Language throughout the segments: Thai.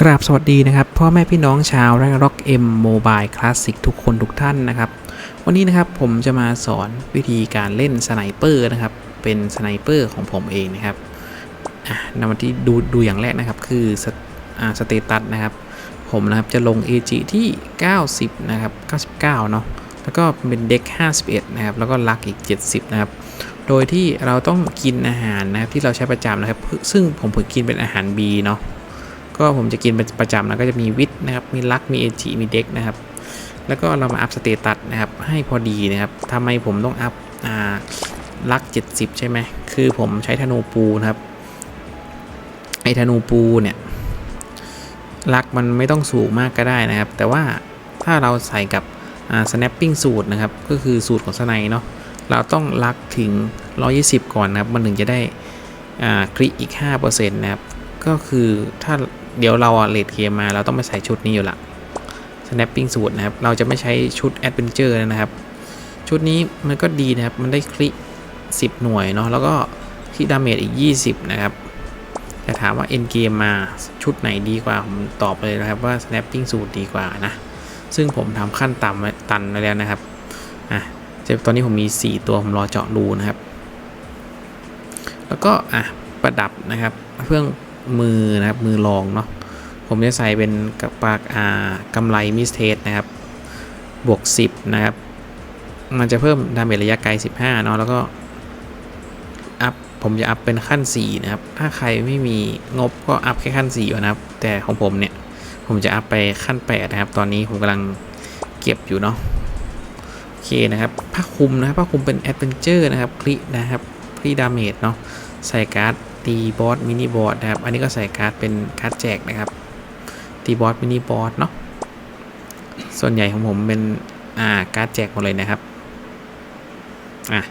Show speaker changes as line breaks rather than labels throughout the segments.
กราบสวัสดีนะครับพ่อแม่พี่น้องชาวแร็อกเอ็มโมบายคลาสสิกทุกคนทุกท่านนะครับ วันนี้นะครับผมจะมาสอนวิธีการเล่นสไนเปอร์นะครับ เป็นสไนเปอร์ของผมเองนะครับอะนำมาที่ดูดูอย่างแรกนะครับคือสอ่าสเตตัสนะครับ ผมนะครับจะลง AG ที่ 90 นะครับ 99 เนาะแล้วก็เป็นเด็ก 51 นะครับ แล้วก็ลักอีก 70 นะครับโดยที่เราต้องกินอาหารนะครับที่เราใช้ประจำนะครับ ซึ่งผมผมกินเป็นอาหาร B เนาะ ก็ผมจะกินเป็นประจำนะก็จะมีวิทนะครับ มีลัก มีเอจิมีเด็กนะครับ แล้วก็เรามาอัพสเตตัสนะครับ ให้พอดีนะครับทำไมผมต้องอัพลัก 70 ใช่ไหม คือผมใช้ธนูปูนะครับ ไอธนูปูเนี่ยลักมันไม่ต้องสูงมากก็ได้นะครับ แต่ว่าถ้าเราใส่กับ snapping สูตรนะครับ ก็คือสูตรของสไนเนาะ เราต้องลักถึง 120 ก่อนนะครับ มันถึงจะได้อ่าคลิอีก 5%นะครับ ก็คือถ้าเดี๋ยวเราเลดเกมมาเราต้องไปใส่ชุดนี้อยู่ละ snapping สูตรนะครับ เราจะไม่ใช้ชุด adventure นะครับ ชุดนี้มันก็ดีนะครับ มันได้คลิ10 หน่วยเนาะ แล้วก็คลิดาเมจอีก 20 นะครับ แต่ถามว่า end game มาชุดไหนดีกว่า ผมตอบไปเลยนะครับว่า snapping สูตรดีกว่านะ ซึ่งผมทำขั้นต่ำตันไว้แล้วนะครับ อะเจตอนนี้ผมมี 4 ตัวผมรอเจาะรูนะครับ แล้วก็อะประดับนะครับ เพื่อ มือนะครับมือรองเนาะผมจะใส่เป็นกระปากอ่ากำไรมิสเทสนะครับบวก 10 นะครับ มันจะเพิ่มดาเมจระยะไกล 15 เนาะแล้วก็อัพผมจะอัพเป็นขั้น 4 นะครับ ถ้าใครไม่มีงบก็อัพแค่ขั้น4นะครับ แต่ของผมเนี่ย ผมจะอัพไปขั้น 8 นะครับ ตอนนี้ผมกำลังเก็บอยู่เนาะโอเคนะครับผ้าคลุมนะผ้าคลุมเป็นแอดเวนเจอร์นะครับ คลินะครับคลิดาเมจเนาะใส่การ์ด ตีบอสมินิบอสนะครับ อันนี้ก็ใส่การ์ดเป็นการ์ดแจกนะครับ ตีบอสมินิบอสเนาะ ส่วนใหญ่ของผมเป็นอ่าการ์ดแจกหมดเลยนะครับ อะ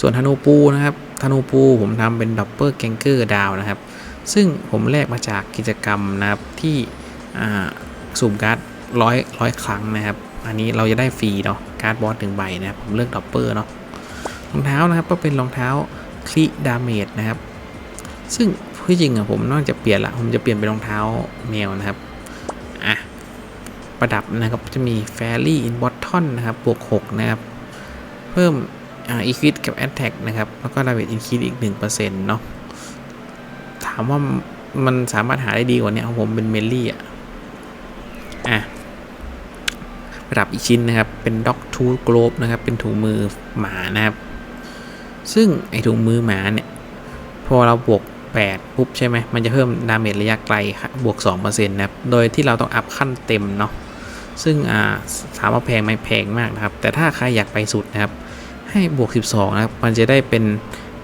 ส่วนธนูปูนะครับ ธนูปูผมทำเป็นดับเบิลแกงเกอร์ดาวนะครับ ซึ่งผมแลกมาจากกิจกรรมนะครับที่อ่าสุ่มการ์ดร้อยร้อยครั้งนะครับ อันนี้เราจะได้ฟรีเนาะ การ์ดบอสหนึ่งใบนะครับ ผมเลือกดับเบิลเนาะ รองเท้านะครับก็เป็นรองเท้าคลีดาเมจนะครับ ซึ่งที่จริงอะผมนอกจากเปลี่ยนละผมจะเปลี่ยนเป็นรองเท้าแมวนะครับอะประดับนะครับจะมี Fairy in Bottom นะครับบวก6นะครับ เพิ่มอ่า Equip กับ Attack นะครับ แล้วก็ Damage Increase อีก 1%เนาะถามว่ามันสามารถหาได้ดีกว่านี้ของผมเป็นเมลลี่อะอะประดับอีกชิ้นนะครับ เป็น Dog Tooth Glove นะครับ เป็นถุงมือหมานะครับ ซึ่งไอถุงมือหมาเนี่ย พอเราบวก 8 ปุ๊บใช่ไหมมันจะเพิ่มดาเมจระยะไกลครับวก 2%นะครับ โดยที่เราต้องอัพขั้นเต็มเนาะ ซึ่งอ่าถามว่าแพงไหมแพงมากนะครับ แต่ถ้าใครอยากไปสุดนะครับ ให้บวก 12 นะครับ มันจะได้เป็น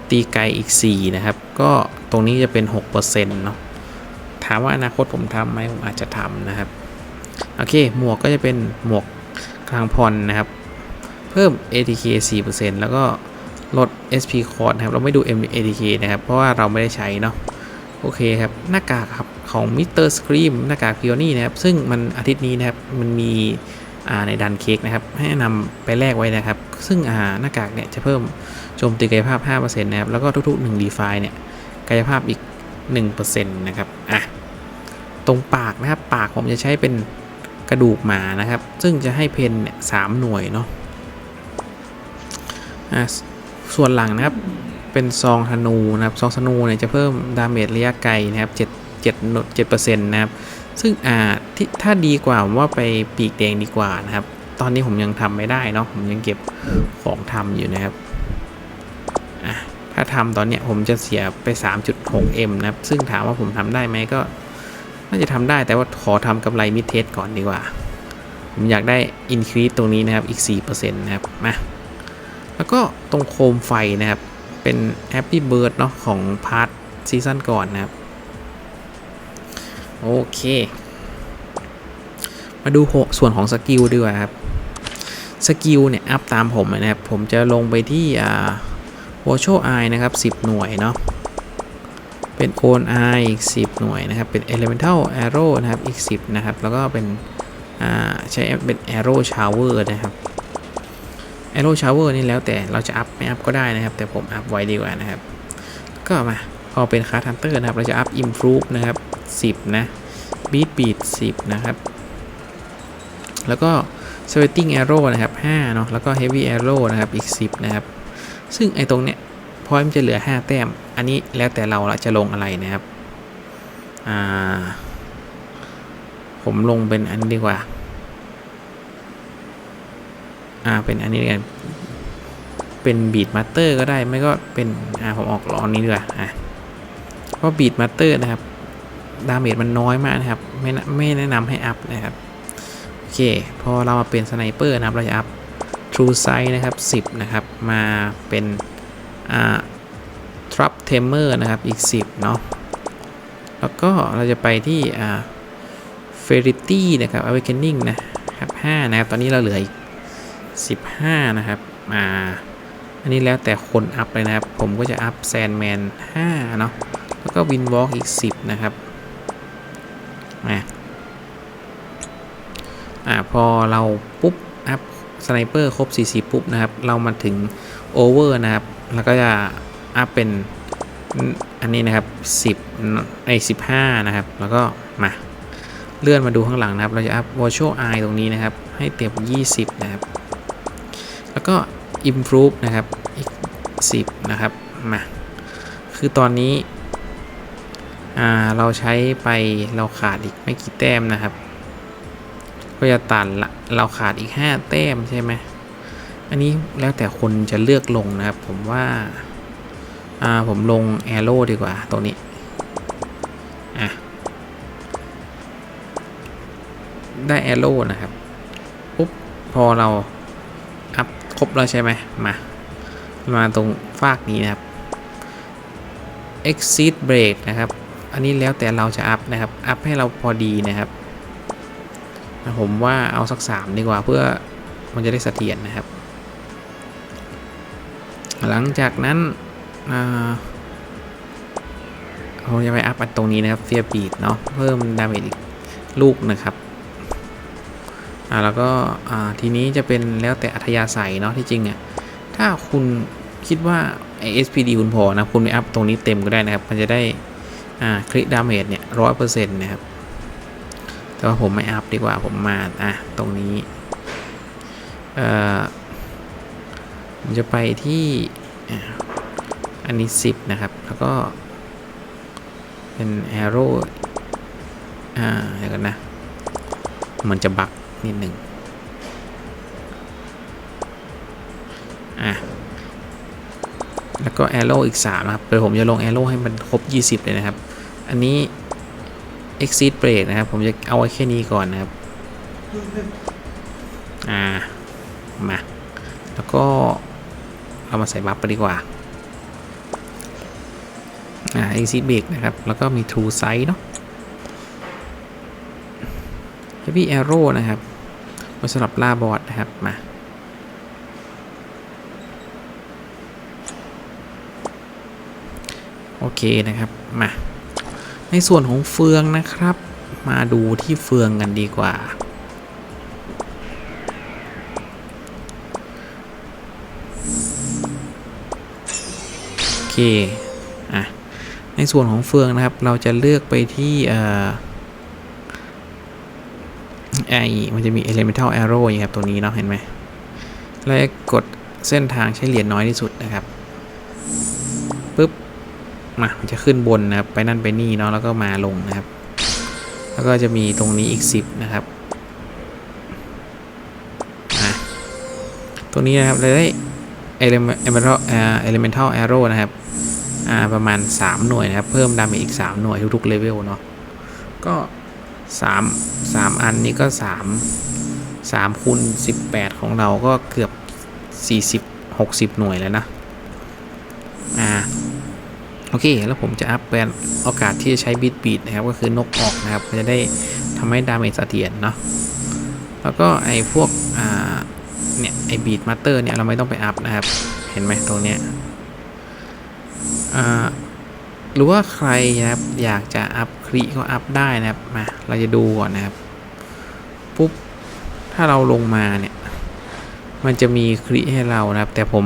ตีไกลอีก 4 นะครับ ก็ตรงนี้จะเป็น 6%เนาะ ถามว่าอนาคตผมทำไหมผมอาจจะทำนะครับ โอเค หมวกก็จะเป็นหมวกกลางพรนะครับ เพิ่ม ATK 4%แล้วก็ ลด SP cost นะครับ เราไม่ดู MATK นะครับ เพราะว่าเราไม่ได้ใช้เนาะ โอเคครับ หน้ากากครับ ของ Mr. Scream หน้ากากพิโอนี่นะครับ ซึ่งมันอาทิตย์นี้นะครับ มันมีในดันเค้กนะครับ ให้นำไปแลกไว้นะครับ ซึ่งหน้ากากเนี่ยจะเพิ่มโจมตีกายภาพ 5%นะครับ แล้วก็ทุกๆ1 d e f i เนี่ย กายภาพอีก 1%นะครับ อะ ตรงปากนะครับ ปากผมจะใช้เป็นกระดูกหมานะครับ ซึ่งจะให้เพนเนี่ยสามหน่วยเนาะ อะ ส่วนหลังนะครับเป็นซองธนูนะครับซองธนูเนี่ยจะเพิ่มดาเมจระยะไกลนะครับ7 7 7%นะครับซึ่งอ่าที่ถ้าดีกว่าผมว่าไปปีกแดงดีกว่านะครับ ตอนนี้ผมยังทำไม่ได้เนาะผมยังเก็บของทำอยู่นะครับอะถ้าทำตอนเนี้ยผมจะเสียไป 3.6M นะครับ ซึ่งถามว่าผมทำได้ไหมก็น่าจะทำได้แต่ว่าขอทำกำไรมิดเทสก่อนดีกว่า ผมอยากได้อินครี e ตรงนี้นะครับอีก 4%นะครับมา แล้วก็ตรงโคมไฟนะครับ เป็น Happy Bird เนาะของพาร์ทซีซั่นก่อนนะครับ โอเค มาดูส่วนของสกิลดีกว่าครับ สกิลเนี่ย อัพตามผมนะครับ ผมจะลงไปที่อ่า Virtual Eye นะครับ 10 หน่วยเนาะ เป็น Own Eye อีก 10 หน่วยนะครับ เป็น Elemental Arrow นะครับ อีก 10 นะครับ แล้วก็เป็นอ่าใช้เป็น Arrow Shower นะครับ Arrow Shower นี่แล้วแต่เราจะอัพไม่อัพก็ได้นะครับ แต่ผมอัพไว้ดีกว่านะครับ ก็มาพอเป็นคาร์ทันเตอร์นะครับ เราจะอัพ Improve นะครับ 10 นะบีทบีทสิบนะครับ แล้วก็ sweating arrow นะครับ 5 เนาะแล้วก็ heavy arrow นะครับ อีก 10 นะครับ ซึ่งไอ้ตรงเนี้ยพอยมันจะเหลือ 5 แต้ม อันนี้แล้วแต่เราจะลงอะไรนะครับ อ่า ผมลงเป็นอันดีกว่า อ่าเป็นอันนี้กันเป็นบีดมาสเตอร์ก็ได้ไม่ก็เป็นอ่าผมออกลอนนี้ดีกว่าอะเพราะบีดมาสเตอร์นะครับดาเมจมันน้อยมากนะครับ ไม่ไม่แนะนำให้อัพนะครับโอเคพอเรามาเป็นสไนเปอร์นะครับเราจะอัพ True Sight นะครับ 10 นะครับ มาเป็นอ่า Trap Tamer นะครับอีก 10 เนาะแล้วก็เราจะไปที่อ่า Ferity นะครับ Awakening นะครับ5นะครับ ตอนนี้เราเหลืออีก 15 นะครับ อ่า อันนี้แล้วแต่คนอัพเลยนะครับ ผมก็จะอัพ Sandman 5เนาะ แล้วก็ Windwalk อีก 10 นะครับอ่าอ่า พอเราปุ๊บอัพสไนเปอร์ครบ 40 ปุ๊บนะครับ เรามาถึงโอเวอร์นะครับ แล้วก็จะอัพเป็นอันนี้นะครับ 10ไอ้15 นะครับ แล้วก็มาเลื่อนมาดูข้างหลังนะครับ เราจะอัพ virtual eye ตรงนี้นะครับ ให้เต็ม 20 นะครับ ก็ improve นะครับอีก10 นะครับ มา คือตอนนี้ อ่า เราใช้ไปเราขาดอีกไม่กี่แต้มนะครับ ก็จะตันละเราขาดอีก 5 แต้มใช่ไหม อันนี้แล้วแต่คนจะเลือกลงนะครับ ผมว่า อ่า ผมลงแอโร่ดีกว่าตรงนี้ อะ ได้แอโร่นะครับปุ๊บพอเรา ครบแล้วใช่ไหมมา มาตรงฟากนี้นะครับ exit break นะครับ อันนี้แล้วแต่เราจะอัพนะครับ อัพให้เราพอดีนะครับ ผมว่าเอาสักสามดีกว่าเพื่อมันจะได้เสถียรนะครับ หลังจากนั้นผมจะไปอัพอันตรงนี้นะครับเฟียบีดเนาะเพิ่มดาเมจอีกลูกนะครับ อ่าแล้วก็อ่าทีนี้จะเป็นแล้วแต่อัธยาศัยเนาะที่จริงอะถ้าคุณคิดว่าไอ SPD คุณพอนะคุณไปอัพตรงนี้เต็มก็ได้นะครับ มันจะได้อ่าคลิกดาเมจเนี่ยร้อยเปอร์เซ็นต์นะครับ แต่ว่าผมไม่อัพดีกว่าผมมาอะตรงนี้เอ่อผมจะไปที่อันนี้ 10 นะครับ แล้วก็เป็น arrow อ่าเดี๋ยวกันนะ มันจะบัก นิดหนึ่งอะแล้วก็ arrow อีก 3 นะครับเดี๋ยวผมจะลง arrow ให้มันครบ 20 เลยนะครับ อันนี้ exit break นะครับ ผมจะเอาไว้แค่นี้ก่อนนะครับ อ่า มา แล้วก็เรามาใส่บัฟไปดีกว่า อ่า exit break นะครับ แล้วก็มี true sight เนาะ heavy arrow นะครับไว้สำหรับล่าบอสนะครับ มา โอเคนะครับ มา ในส่วนของเฟืองนะครับ มาดูที่เฟืองกันดีกว่าโอเคอะในส่วนของเฟืองนะครับ เราจะเลือกไปที่เอ่อ ไอมันจะมี elemental arrow อย่างครับตัวนี้เนาะเห็นไหมแล้วกดเส้นทางใช้เหรียญน้อยที่สุดนะครับปึ๊บมามันจะขึ้นบนนะครับ ไปนั่นไปนี่เนาะแล้วก็มาลงนะครับ แล้วก็จะมีตรงนี้อีก 10 นะครับตัวนี้นะครับเราได้ elemental elemental arrow นะครับอ่าประมาณ 3 หน่วยนะครับ เพิ่มดาเมจอีก 3 หน่วยทุกๆเลเวลเนาะก็ 3 3อันนี้ก็3 3คูณ18ของเราก็เกือบ40 60หน่วยแล้วนะ อ่า โอเค แล้วผมจะอัพเป็นโอกาสที่จะใช้บิดบีดนะครับ ก็คือนกออกนะครับ จะได้ทำให้ดาเมจเสถียรเนาะ แล้วก็ไอ้พวก อ่า เนี่ย ไอ้บีดมาสเตอร์เนี่ย เราไม่ต้องไปอัพนะครับ เห็นไหมตรงเนี้ย อ่า หรือว่าใครนะครับอยากจะอัพครีก็อัพได้นะครับมาเราจะดูก่อนนะครับปุ๊บถ้าเราลงมาเนี่ยมันจะมีครีให้เรานะครับ แต่ผม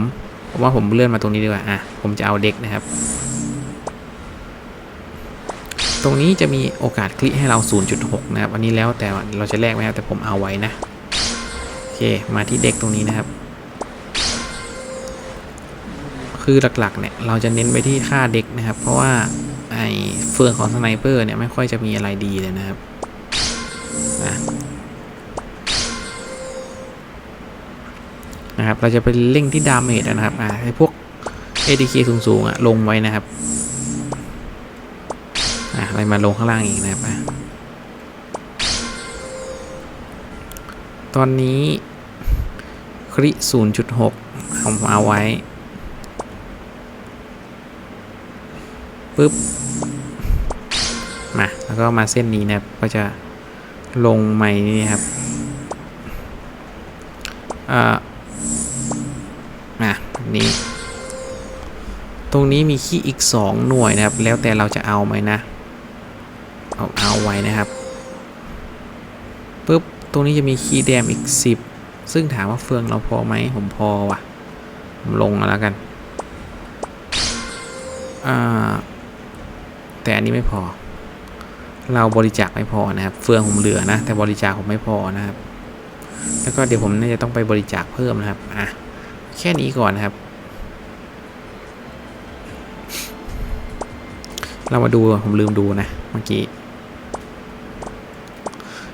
ผมว่าผมเลื่อนมาตรงนี้ดีกว่าอะผมจะเอาเด็กนะครับ ตรงนี้จะมีโอกาสคลิกให้เรา 0.6 นะครับ อันนี้แล้วแต่เราจะแลกไหมครับแต่ผมเอาไว้นะโอเคมาที่เด็กตรงนี้นะครับ คือหลักๆเนี่ยเราจะเน้นไปที่ค่าเด็กนะครับ เพราะว่าไอ้เฟืองของสไนเปอร์เนี่ยไม่ค่อยจะมีอะไรดีเลยนะครับนะนะครับ เราจะไปเร่งที่ดาเมจนะครับอ่าให้พวก ADK สูงๆอะลงไว้นะครับอะอะไรมาลงข้างล่างอีกนะครับอะตอนนี้คริ0.6ผมเอาไว้ ปึ๊บมาแล้วก็มาเส้นนี้นะครับก็จะลงไม้นี่ครับอ่าอะนี่ตรงนี้มีขี้อีก 2 หน่วยนะครับ แล้วแต่เราจะเอาไหมนะ เอาเอาไว้นะครับปึ๊บตรงนี้จะมีคีย์แดมอีก 10 ซึ่งถามว่าเฟืองเราพอไหมผมพอว่ะผมลงมาแล้วกันอ่า แต่อันนี้ไม่พอ เราบริจาคไม่พอนะครับ เฟืองผมเหลือนะ แต่บริจาคผมไม่พอนะครับ แล้วก็เดี๋ยวผมน่าจะต้องไปบริจาคเพิ่มนะครับอะแค่นี้ก่อนนะครับ เรามาดูผมลืมดูนะเมื่อกี้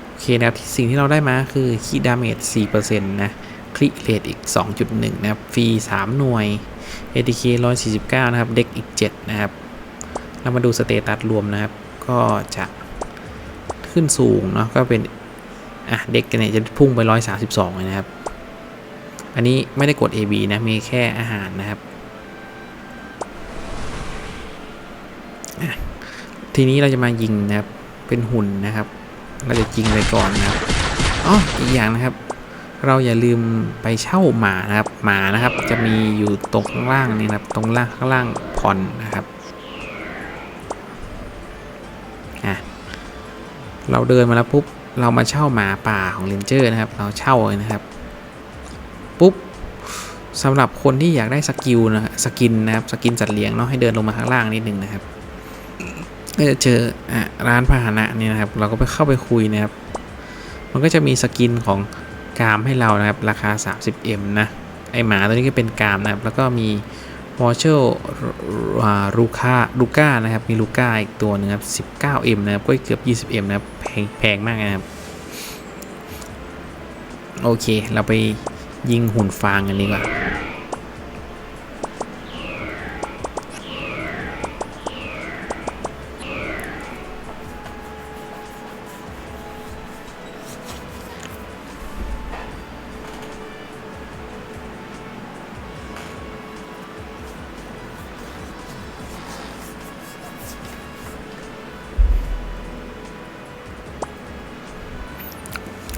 โอเคนะครับสิ่งที่เราได้มาคือคีดาเมจ4%นะคลิเรทอีก 2.1 นะครับ ฟรี 3 หน่วย ATK 149 นะครับ เด็กอีก 7 นะครับ เรามาดูสเตตัสรวมนะครับ ก็จะขึ้นสูงเนาะก็เป็นอะเด็กกันเนี่ยจะพุ่งไป 132เลยนะครับ อันนี้ไม่ได้กด AB นะ มีแค่อาหารนะครับ ทีนี้เราจะมายิงนะครับ เป็นหุ่นนะครับ เราจะยิงไปก่อนนะครับอ๋ออีกอย่างนะครับ เราอย่าลืมไปเช่าหมานะครับ หมานะครับจะมีอยู่ตรงข้างล่างนี่นะครับ ตรงล่างข้างล่างผ่อนนะครับ เราเดินมาแล้วปุ๊บเรามาเช่าหมาป่าของเรนเจอร์นะครับ เราเช่าเลยนะครับ ปุ๊บสำหรับคนที่อยากได้สกิลนะสกินนะครับสกินสัตว์เลี้ยงเนาะให้เดินลงมาข้างล่างนิดนึงนะครับก็จะเจออะร้านพาหนะนี่นะครับ เราก็ไปเข้าไปคุยนะครับ มันก็จะมีสกินของกามให้เรานะครับ ราคา 30M นะไอหมาตัวนี้ก็เป็นกามนะครับ แล้วก็มี มอเชลลูค้าลูก้านะครับ มีลูก้าอีกตัวหนึงครับ 19M นะครับ ก็เกือบ 20M นะครับ แพงแพงมากนะครับ โอเค เราไปยิงหุ่นฟางกันดีกว่า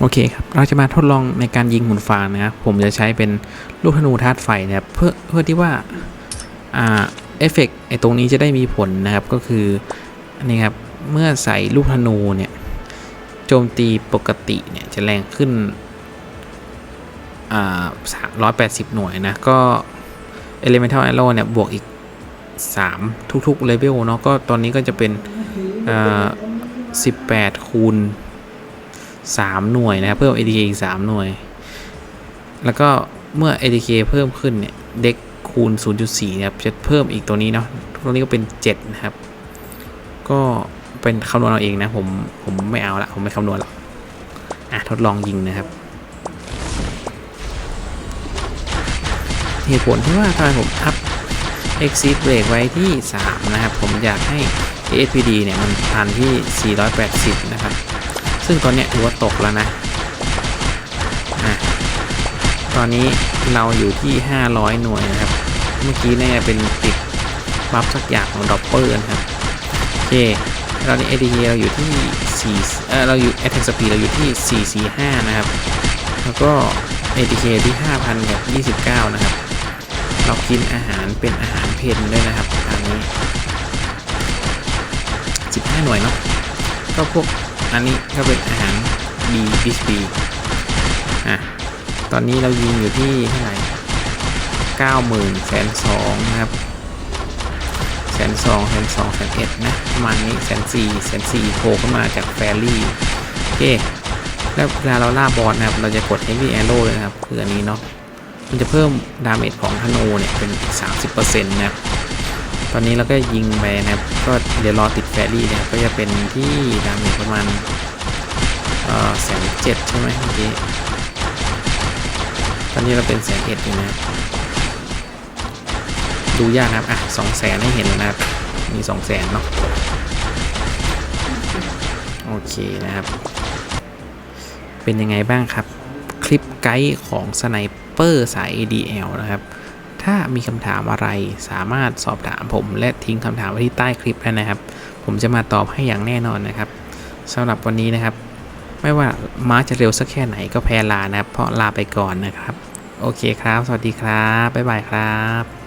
โอเคครับ เราจะมาทดลองในการยิงหุ่นฟางนะครับ ผมจะใช้เป็นลูกธนูธาตุไฟนะครับ เพื่อเพื่อที่ว่าอ่าเอฟเฟกไอตรงนี้จะได้มีผลนะครับ ก็คืออันนี้ครับ เมื่อใส่ลูกธนูเนี่ยโจมตีปกติเนี่ยจะแรงขึ้นอ่าร้อยแปดสิบหน่วยนะ ก็ Elemental Arrow เนี่ยบวกอีก 3 ทุกๆเลเวลเนาะ ก็ตอนนี้ก็จะเป็นอ่า18คูณ 3 หน่วยนะครับ เพิ่ม ADK อีก 3 หน่วย แล้วก็เมื่อ ADK เพิ่มขึ้นเนี่ย เด็กคูณ 0.4นะครับ จะเพิ่มอีกตัวนี้เนาะ ตัวนี้ก็เป็น 7 นะครับ ก็เป็นคำนวณเอาเองนะ ผม ผมไม่เอาละ ผมไม่คำนวณละอะ ทดลองยิงนะครับ เหตุผลที่ว่าทำไมผมอัพ exit break ไว้ที่ 3 นะครับ ผมอยากให้ ASPD เนี่ย มันทันที่ 480 นะครับ ซึ่งตอนเนี้ยถือว่าตกแล้วนะอะตอนนี้เราอยู่ที่ 500 หน่วยนะครับ เมื่อกี้เนี่ยเป็นติดบัฟสักอย่างของดอปเปอร์นะครับ โอเคตอนนี้ ADK เราอยู่ที่ 4 เออเราอยู่ Attack Speed เราอยู่ที่ 445 นะครับ แล้วก็ ADK ที่ 5,000 กับ 29 นะครับ เรากินอาหารเป็นอาหารเพนด้วยนะครับทางนี้ 15 หน่วยเนาะ ก็พวก อันนี้ก็เป็นอาหาร B b b อะ ตอนนี้เรายิงอยู่ที่เท่าไหร่90,000แสนสองนะครับสสนสองแสนสองแสนเอ็ดนะประมาณนี้แสนสี่แสนสี่โผล่ขึ้นมาจากแฟรี่โอเคแล้วเวลาเราล่าบอสนะครับ เราจะกด Heavy Arrow เลยนะครับคืออันนี้เนาะมันจะเพิ่มดาเมจของธนูเนี่ยเป็น 30%นะครับ ตอนนี้เราก็ยิงไปนะครับก็เดี๋ยวรอติดแฟรี่เนี่ยก็จะเป็นที่ดาเมจประมาณเอ่อแสนเจ็ดใช่ไหมเมื่อกี้ตอนนี้เราเป็นแสนเอ็ดอยู่นะครับดูยากนะครับอะสองแสนให้เห็นแล้วนะครับมีสองแสนเนาะโอเคนะครับ เป็นยังไงบ้างครับ คลิปไกด์ของสไนเปอร์สาย ADL นะครับ ถ้ามีคำถามอะไรสามารถสอบถามผม และทิ้งคำถามไว้ที่ใต้คลิปได้นะครับ ผมจะมาตอบให้อย่างแน่นอนนะครับสำหรับวันนี้นะครับ ไม่ว่าม้าจะเร็วสักแค่ไหนก็แพ้ลานะครับ เพราะลาไปก่อนนะครับ โอเคครับ สวัสดีครับบ๊ายบายครับ